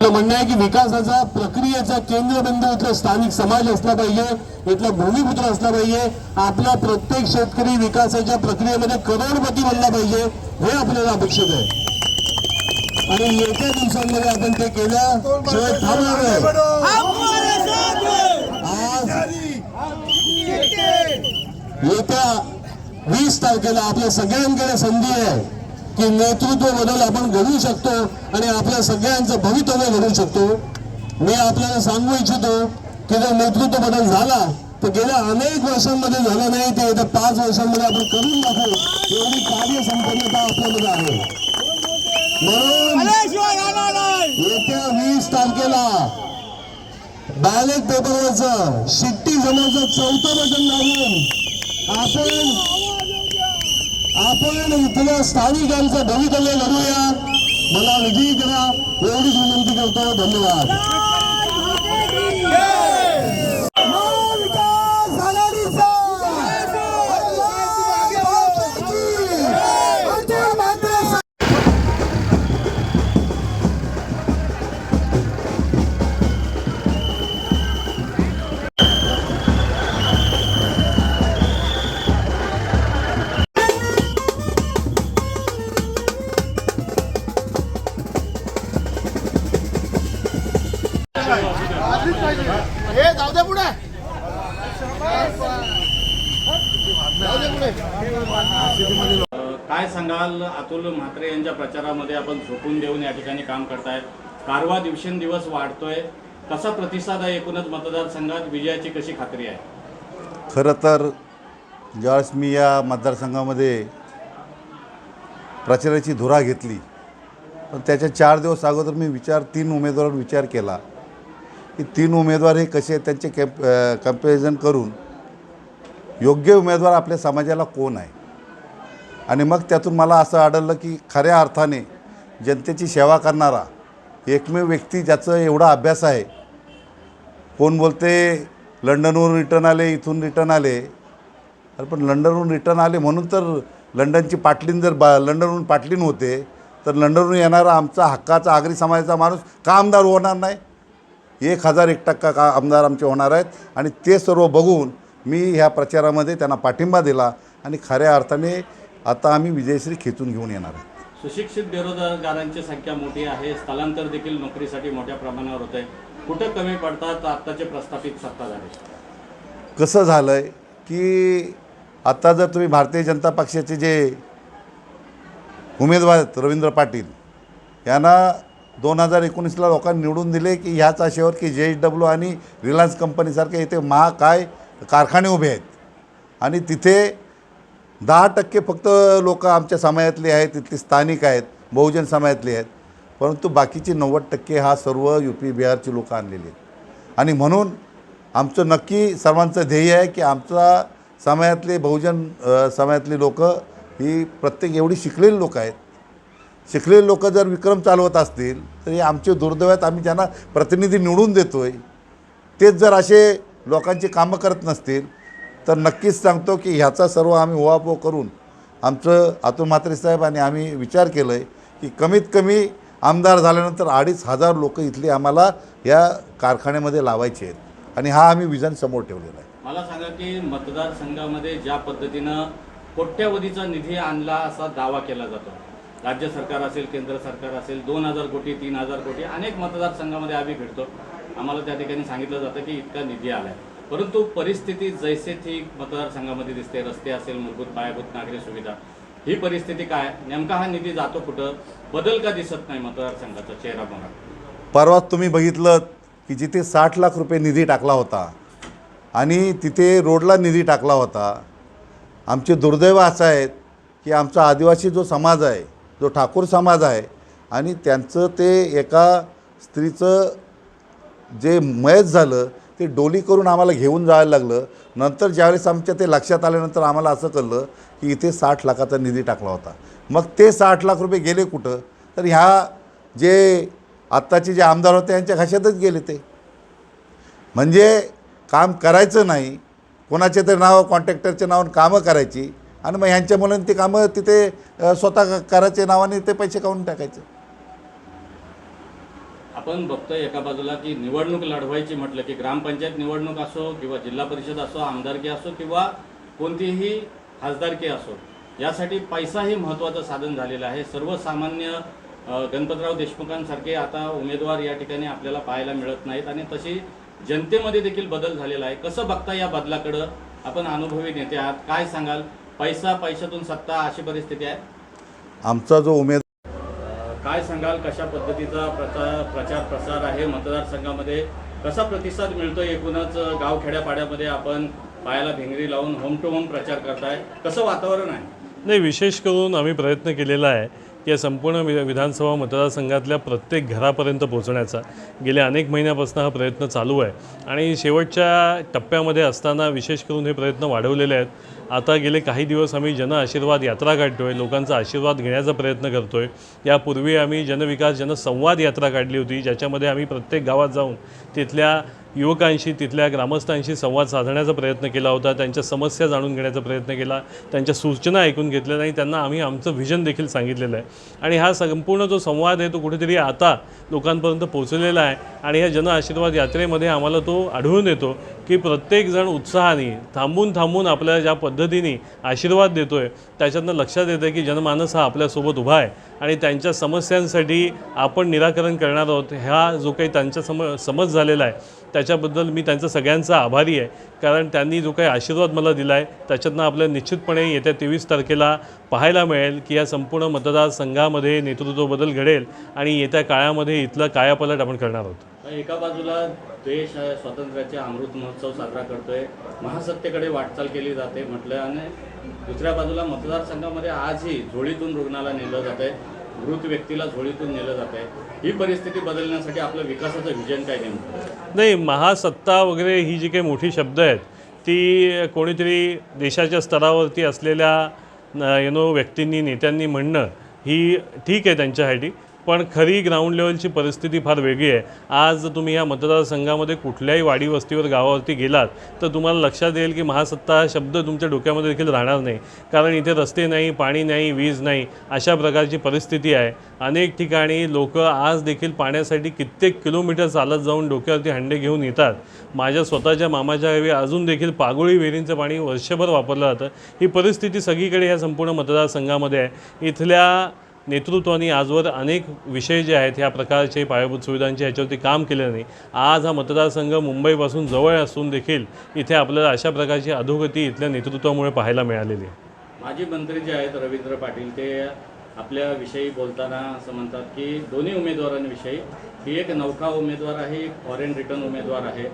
म्हणणं आहे की विकासाचा प्रक्रियेचा केंद्रबिंदू इथला स्थानिक समाज असला पाहिजे इथला भूमिपुत्र असला पाहिजे आपला प्रत्येक शेतकरी विकासाच्या प्रक्रियेमध्ये करोडपती बनला पाहिजे हे आपल्याला अपेक्षित आहे. आणि येत्या दिवसांमध्ये आपण ते केलं शिवाय थांबणार नाही आज येत्या वीस तारखेला आपल्या सगळ्यांकडे संधी आहे. की नेतृत्व बदल आपण घडवू शकतो आणि आपल्या सगळ्यांचं भवितव्य घडवू शकतो. मी आपल्याला सांगू इच्छितो की जर नेतृत्व बदल झाला तर गेल्या अनेक वर्षांमध्ये झाला नाही ते येत्या पाच वर्षांमध्ये आपण करून दाखवू. एवढी कार्यसंपन्नता आपल्यामध्ये आहे. म्हणून येत्या वीस तारखेला बॅलेट पेपरवरचं शिट्टी जमाचं चौथं बटन लागून आपण आपण इथल्या स्थानिकांचं भवितव्य घडूया मला विजयी करा. एवढीच विनंती करतो. धन्यवाद. हे जाऊ दे पुढे. काय सांगाल अतुल म्हात्रे यांच्या प्रचारामध्ये आपण झोकून देऊन या ठिकाणी काम करतायत कारवा दिवसेंदिवस वाढतोय. कसा प्रतिसाद आहे एकूणच मतदारसंघात? विजयाची कशी खात्री आहे? खरं तर ज्यावेळेस मी या मतदारसंघामध्ये प्रचाराची धुरा घेतली पण त्याच्या चार दिवस अगोदर मी विचार तीन उमेदवारांवर विचार केला. की तीन उमेदवार हे कसे त्यांचे कॅम्प कंपॅरिझन करून योग्य उमेदवार आपल्या समाजाला कोण आहे? आणि मग त्यातून मला असं आढळलं की खऱ्या अर्थाने जनतेची सेवा करणारा एकमेव व्यक्ती ज्याचं एवढा अभ्यास आहे. कोण बोलते लंडनवरून रिटर्न आले इथून रिटर्न आले. अरे पण लंडनवरून रिटर्न आले म्हणून तर लंडनची पाटलीन जर बा लंडनवरून पाटलीन होते तर लंडनवरून येणारा आमचा हक्काचा आगरी समाजाचा माणूस का आमदार होणार नाही? एक हजार एक टक्का का आमदार आमचे होणार आहेत. आणि ते सर्व बघून मी ह्या प्रचारामध्ये त्यांना पाठिंबा दिला आणि खऱ्या अर्थाने आता आम्ही विजयश्री खेचून घेऊन येणार आहे सुशिक्षित बेरोजगारांची संख्या मोठी आहे. स्थलांतर देखील नोकरीसाठी मोठ्या प्रमाणावर होत आहे कुठं कमी पडतात? आत्ताचे प्रस्थापित सत्ताधारी. कसं झालं आहे की आत्ता जर तुम्ही भारतीय जनता पक्षाचे जे उमेदवार आहेत रवींद्र पाटील यांना दोन हजार एकोणीसला लोकांनी निवडून दिले की ह्याच आशेवर की जे एच डब्ल्यू आणि रिलायन्स कंपनीसारखे इथे महाकाय कारखाने उभे आहेत. आणि तिथे दहा टक्के फक्त लोक आमच्या समाजातले आहेत तिथली स्थानिक आहेत बहुजन समाजातले आहेत. परंतु बाकीचे नव्वद टक्के हा सर्व यू पी बिहारची लोकं आणलेली आहेत. आणि म्हणून आमचं नक्की सर्वांचं ध्येय आहे की आमचा समाजातले बहुजन समाजातली लोक ही प्रत्येक एवढी शिकलेली लोक आहेत. शिकलेले लोक जर विक्रम चालवत असतील तर हे आमचे दुर्दैवात आम्ही ज्यांना प्रतिनिधी निवडून देतो आहे तेच जर असे लोकांची कामं करत नसतील तर नक्कीच सांगतो की ह्याचा सर्व आम्ही उहापोह करून आमचं अतुल म्हात्रे साहेब आणि आम्ही विचार केलं आहे की कमीत कमी आमदार झाल्यानंतर अडीच हजार लोक इथली आम्हाला या कारखान्यामध्ये लावायचे आहेत. आणि हा आम्ही विजन समोर ठेवलेला आहे. मला सांगा की मतदारसंघामध्ये ज्या पद्धतीनं कोट्यवधीचा निधी आणला असा दावा केला जातो. राज्य सरकार असेल केंद्र सरकार असेल दोन हजार कोटी तीन हजार कोटी अनेक मतदारसंघामध्ये आम्ही फिरतो आम्हाला त्या ठिकाणी सांगितलं जातं की इतका निधी आला आहे परंतु परिस्थिती जैसे ती मतदारसंघामध्ये दिसते. रस्ते असेल मूलभूत पायाभूत नागरी सुविधा. ही परिस्थिती काय? नेमका हा निधी जातो कुठं? बदल का दिसत नाही मतदारसंघाचा चेहरा बघा. परवा तुम्ही बघितलं की जिथे साठ लाख रुपये निधी टाकला होता आणि तिथे रोडला निधी टाकला होता आमचे दुर्दैव असं आहेत की आमचा आदिवासी जो समाज आहे जो ठाकूर समाज आहे आणि त्यांचं ते एका स्त्रीचं जे मयत झालं ते डोली करून आम्हाला घेऊन जायला लागलं. नंतर ज्यावेळेस आमच्या ते लक्षात आल्यानंतर आम्हाला असं कळलं की इथे साठ लाखाचा निधी टाकला होता. मग ते साठ लाख रुपये गेले कुठं? तर ह्या जे आत्ताचे जे आमदार होते यांच्या घशातच गेले ते. म्हणजे काम करायचं नाही कोणाचे तरी नाव कॉन्ट्रॅक्टरच्या नावानं कामं करायची आणि मग ह्यांच्या मुलांनी ते कामं तिथे स्वतः करायचे नावाने ते पैसे काढून टाकायचे. आपण बघतोय एका बाजूला की निवडणूक लढवायची म्हटलं की ग्रामपंचायत निवडणूक असो किंवा जिल्हा परिषद असो आमदारकी असो किंवा कोणतीही खासदारकी असो यासाठी पैसा हे महत्त्वाचं साधन झालेलं आहे. सर्वसामान्य गणपतराव देशमुखांसारखे आता उमेदवार या ठिकाणी आपल्याला पाहायला मिळत नाहीत आणि तशी जनतेमध्ये देखील बदल झालेला आहे. कसं बघता या बदलाकडं? आपण अनुभवी नेते आहात. काय सांगाल? पैसा पैशातून सत्ता अशी परिस्थिती आहे? आमचा जो उमेद काय सांगाल कशा पद्धतीचा प्रचार प्रचार प्रसार आहे? मतदारसंघामध्ये कसा प्रतिसाद मिळतो एकूणच गाव खेड्यापाड्यामध्ये आपण पायाला भिंगरी लावून होम टू होम प्रचार करताय. कसं वातावरण आहे? नाही विशेष करून आम्ही प्रयत्न केलेला आहे की या संपूर्ण वि विधानसभा मतदारसंघातल्या प्रत्येक घरापर्यंत पोहोचण्याचा. गेल्या अनेक महिन्यापासून हा प्रयत्न चालू आहे. आणि शेवटच्या टप्प्यामध्ये असताना विशेष करून हे प्रयत्न वाढवलेले आहेत. आता गेले काही दिवस आम्ही जन आशीर्वाद यात्रा काढतो आहे लोकांचा आशीर्वाद घेण्याचा प्रयत्न करतो आहे यापूर्वी आम्ही जनविकास जनसंवाद यात्रा काढली होती ज्याच्यामध्ये आम्ही प्रत्येक गावात जाऊन तिथल्या युवकांशी तिथल्या ग्रामस्थांशी संवाद साधण्याचा प्रयत्न केला होता त्यांच्या समस्या जाणून घेण्याचा प्रयत्न केला त्यांच्या सूचना ऐकून घेतल्या आणि त्यांना आम्ही आमचं व्हिजन देखील सांगितलेलं आहे. आणि हा संपूर्ण जो संवाद आहे तो कुठेतरी आता लोकांपर्यंत पोहोचलेला आहे आणि ह्या जन आशीर्वाद यात्रेमध्ये आम्हाला तो आढळून येतो की प्रत्येकजण उत्साहाने थांबून थांबून आपल्या ज्या पद्धतीने आशीर्वाद देतो आहे त्याच्यातनं लक्षात येतं की जनमानस हा आपल्यासोबत उभा आहे आणि त्यांच्या समस्यांसाठी आपण निराकरण करणार आहोत ह्या जो काही त्यांच्या सम समज झालेला आहे त्याच्याबद्दल मी त्यांचा सगळ्यांचा आभारी आहे. कारण त्यांनी जो काही आशीर्वाद मला दिला आहे त्याच्यातनं आपल्याला निश्चितपणे येत्या तेवीस तारखेला पाहायला मिळेल की या संपूर्ण मतदारसंघामध्ये नेतृत्व बदल घडेल आणि येत्या काळामध्ये इथला कायापलट आपण करणार आहोत. एका बाजूला देश स्वातंत्र्याचा स्वातंत्र्याचे अमृत महोत्सव साजरा करतोय. महासत्तेकडे वाटचाल केली जाते म्हटलं आणि दुसऱ्या बाजूला मतदारसंघामध्ये आजही झोळीतून रुग्णाला नेलं जात आहे मृत व्यक्तीला झोळीतून नेलं जात आहे ही परिस्थिती बदलण्यासाठी आपलं विकासाचं विजन काय नेमकं? नाही महासत्ता वगैरे ही जी काही मोठी शब्द आहेत ती कोणीतरी देशाच्या स्तरावरती असलेल्या यु नो व्यक्तींनी नेत्यांनी म्हणणं ही ठीक आहे त्यांच्यासाठी पण खरी ग्राउंड लेवलची परिस्थिती फार वेगळी आहे. आज तुम्ही या मतदारसंघामध्ये कुठल्याही वाडी वस्तीवर गावावरती गेलात तर तुम्हाला लक्षात येईल की महासत्ता हा शब्द तुमच्या डोक्यामध्ये देखील राहणार नाही. कारण इथे रस्ते नाही पाणी नाही वीज नाही अशा प्रकारची परिस्थिती आहे. अनेक ठिकाणी लोक आज देखील पाण्यासाठी कित्येक किलोमीटर चालत जाऊन डोक्यावरती हंडे घेऊन येतात. माझ्या स्वतःच्या मामाच्या गावी अजून देखील पागोळी विहिरींचं पाणी वर्षभर वापरलं जातं. ही परिस्थिती सगळीकडे या संपूर्ण मतदारसंघामध्ये आहे. इथल्या नेतृत्वाने आजवर अनेक विषय जे आहेत ह्या प्रकारचे पायाभूत सुविधांचे ह्याच्यावरती काम केलं नाही. आज हा मतदारसंघ मुंबईपासून जवळ असून देखील इथे आपल्याला अशा प्रकारची अधोगती इथल्या नेतृत्वामुळे पाहायला मिळालेली आहे. माजी मंत्री जे आहेत रवींद्र पाटील ते आपल्याविषयी बोलताना असं म्हणतात की दोन्ही उमेदवारांविषयी ही एक नौका उमेदवार आहे एक फॉरेन रिटर्न उमेदवार आहे.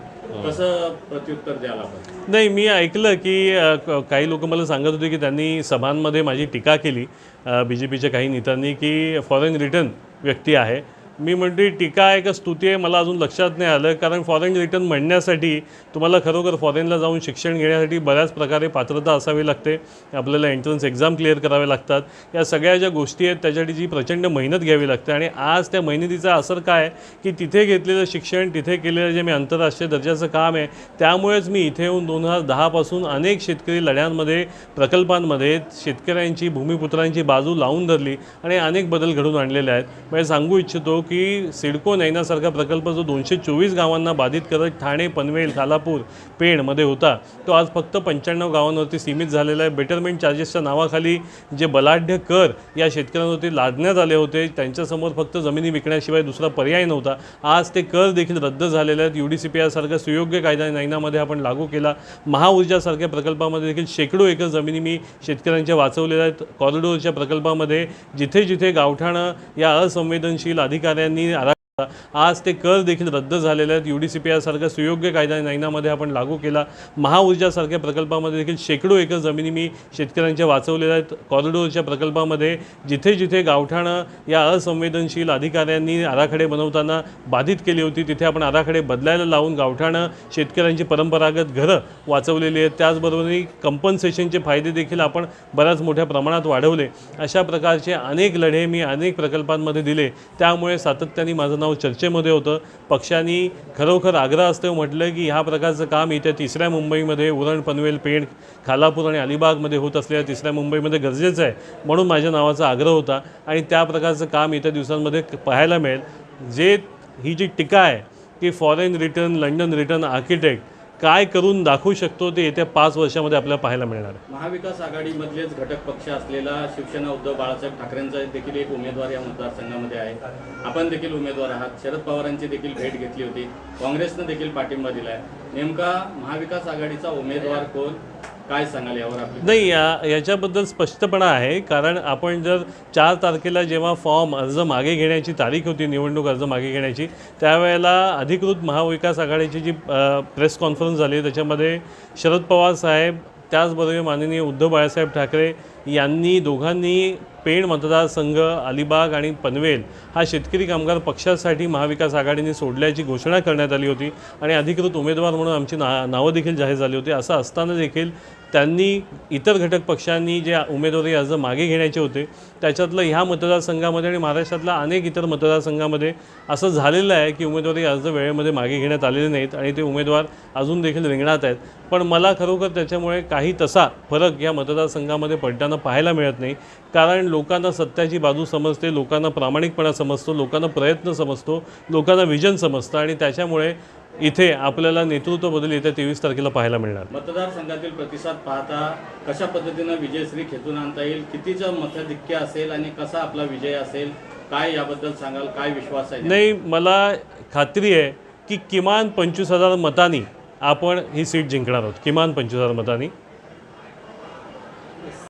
कसं प्रत्युत्तर द्याल आपण? नाही मी ऐकलं की अ, क- काही लोक मला सांगत होते की त्यांनी सभांमध्ये माझी टीका केली बी जे पीच्या काही नेत्यांनी की फॉरेन रिटर्न व्यक्ती आहे. मी म्हणते टीका आहे का स्तुती आहे मला अजून लक्षात नाही आलं. कारण फॉरेन रिटर्न म्हणण्यासाठी तुम्हाला खरोखर फॉरेनला जाऊन शिक्षण घेण्यासाठी बऱ्याच प्रकारे पात्रता असावी लागते. आपल्याला एंट्रन्स एक्झाम क्लिअर करावे लागतात. या सगळ्या ज्या गोष्टी आहेत त्याच्यासाठी जी प्रचंड मेहनत घ्यावी लागते. आणि आज त्या मेहनतीचा असर काय आहे की तिथे घेतलेलं शिक्षण तिथे केलेलं जे मी आंतरराष्ट्रीय दर्जाचं काम आहे त्यामुळेच मी इथे येऊन दोन हजार दहापासून अनेक शेतकरी लढ्यांमध्ये प्रकल्पांमध्ये शेतकऱ्यांची भूमिपुत्रांची बाजू लावून धरली आणि अनेक बदल घडून आणलेले आहेत. म्हणजे सांगू इच्छितो की सिडको नैनासारखा प्रकल्प जो दोनशे चोवीस गावांना बाधित करत ठाणे पनवेल खालापूर पेणमध्ये होता तो आज फक्त पंच्याण्णव गावांवरती सीमित झालेला आहे. बेटरमेंट चार्जेसच्या नावाखाली जे बलाढ्य कर या शेतकऱ्यांवरती लादण्यात आले होते त्यांच्यासमोर फक्त जमिनी विकण्याशिवाय दुसरा पर्याय नव्हता. आज ते कर देखील रद्द झालेले आहेत. यू डी सी पी आरसारखा सुयोग्य कायदा नैनामध्ये आपण लागू केला. महाऊर्जासारख्या प्रकल्पामध्ये देखील शेकडो एकर जमिनी मी शेतकऱ्यांच्या वाचवलेल्या आहेत. कॉरिडोरच्या प्रकल्पामध्ये जिथे जिथे गावठाणं या असंवेदनशील अधिकार kararlarını आज ते कर देखील रद्द झालेले आहेत. यू डी सी पी आरसारखा सुयोग्य कायदा नैनामध्ये आपण लागू केला. महाऊर्जासारख्या प्रकल्पामध्ये देखील शेकडो एकर जमिनी मी शेतकऱ्यांच्या वाचवलेल्या आहेत. कॉरिडोरच्या प्रकल्पामध्ये जिथे जिथे गावठाणं या असंवेदनशील अधिकाऱ्यांनी आराखडे बनवताना बाधित केली होती तिथे आपण आराखडे बदलायला लावून गावठाणं शेतकऱ्यांची परंपरागत घरं वाचवलेली आहेत. त्याचबरोबर कंपन्सेशनचे फायदे देखील आपण बऱ्याच मोठ्या प्रमाणात वाढवले. अशा प्रकारचे अनेक लढे मी अनेक प्रकल्पांमध्ये दिले. त्यामुळे सातत्याने माझं नाव चर्चेमध्ये होतं. पक्षांनी खरोखर आग्रहास्तव म्हटलं की ह्या प्रकारचं काम येत्या तिसऱ्या मुंबईमध्ये उरण पनवेल पेण खालापूर आणि अलिबागमध्ये होत असलेल्या तिसऱ्या मुंबईमध्ये गरजेचं आहे म्हणून माझ्या नावाचा आग्रह होता. आणि त्या प्रकारचं काम येत्या दिवसांमध्ये पाहायला मिळेल. जे ही जी टीका आहे की foreign return London return architect काय करून दाखवू शकतो ते येत्या पाच वर्षामध्ये आपल्याला पाहायला मिळणार आहे. महाविकास आघाडीमधलेच घटक पक्ष असलेला शिवसेना उद्धव बाळासाहेब ठाकरेंचा देखील एक उमेदवार या मतदारसंघामध्ये आहे. आपण देखील उमेदवार आहात. शरद पवारांची देखील भेट घेतली होती. काँग्रेसनं देखील पाठिंबा दिला आहे नेमका महाविकास आघाडीचा उमेदवार कोण? काय सांगाल यावर नाही या याच्याबद्दल स्पष्टपणा आहे कारण आपण जर चार तारखेला जेव्हा फॉर्म अर्ज मागे घेण्याची तारीख होती निवडणूक अर्ज मागे घेण्याची त्यावेळेला अधिकृत महाविकास आघाडीची जी प्रेस कॉन्फरन्स झाली त्याच्यामध्ये शरद पवार साहेब त्याचबरोबर माननीय उद्धव बाळासाहेब ठाकरे यांनी दोघांनी पेण मतदारसंघ अलिबाग आणि पनवेल हा शेतकरी कामगार पक्षासाठी महाविकास आघाडीने सोडल्याची घोषणा करण्यात आली होती आणि अधिकृत उमेदवार म्हणून आमची ना नावं देखील जाहीर झाली होती. असं असताना देखील त्यांनी इतर घटक पक्षांनी जे उमेदवारी अर्ज मागे घेण्याचे होते त्याच्यातलं ह्या मतदारसंघामध्ये आणि महाराष्ट्रातल्या अनेक इतर मतदारसंघामध्ये असं झालेलं आहे की उमेदवारी अर्ज वेळेमध्ये मागे घेण्यात आलेले नाहीत आणि ते उमेदवार अजून देखील रिंगणात आहेत. पण मला खरोखर त्याच्यामुळे काही तसा फरक या मतदारसंघामध्ये पडताना पाहायला मिळत नाही. कारण लोकांना सत्याची बाजू समजते लोकांना प्रामाणिकपणा समजतो लोकांना प्रयत्न समजतो लोकांना विजन समजतं आणि त्याच्यामुळे इथे आपल्याला नेतृत्व बदल येत्या तेवीस तारखेला पाहायला मिळणार. मतदारसंघातील प्रतिसाद पाहता कशा पद्धतीनं विजयश्री खेचून आणता येईल कितीचं मताधिक्य असेल आणि कसा आपला विजय असेल काय याबद्दल सांगाल काय विश्वास आहे? नाही मला खात्री आहे की किमान पंचवीस हजार मतांनी आपण ही सीट जिंकणार आहोत. किमान पंचवीस हजार मतांनी.